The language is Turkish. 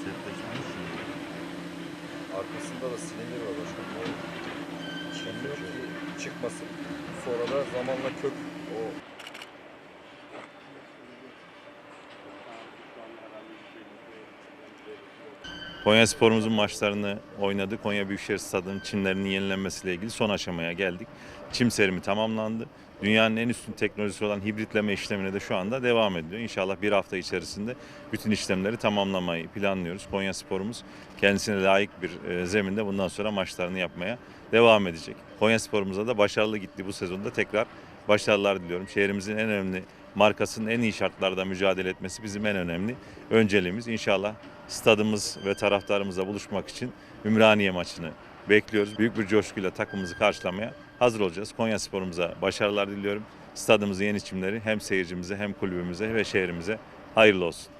Sertleşmiş. Arkasında da silindir var başkanım. Çiğniyor ki çıkmasın. Sonra da zamanla kök o Konya Spor'umuzun maçlarını oynadı. Konya Büyükşehir Stadı'nın çimlerinin yenilenmesiyle ilgili son aşamaya geldik. Çim serimi tamamlandı. Dünyanın en üstün teknolojisi olan hibritleme işlemine de şu anda devam ediyor. İnşallah bir hafta içerisinde bütün işlemleri tamamlamayı planlıyoruz. Konya Spor'umuz kendisine layık bir e, zeminde bundan sonra maçlarını yapmaya devam edecek. Konya Spor'umuza da başarılı gitti bu sezonda. Tekrar başarılar diliyorum. Şehrimizin en önemli markasının en iyi şartlarda mücadele etmesi bizim en önemli önceliğimiz. İnşallah stadımız ve taraftarımızla buluşmak için Ümraniye maçını bekliyoruz. Büyük bir coşkuyla takımımızı karşılamaya hazır olacağız. Konya Spor'umuza başarılar diliyorum. Stadımızın yeni çimleri hem seyircimize hem kulübümüze ve şehrimize hayırlı olsun.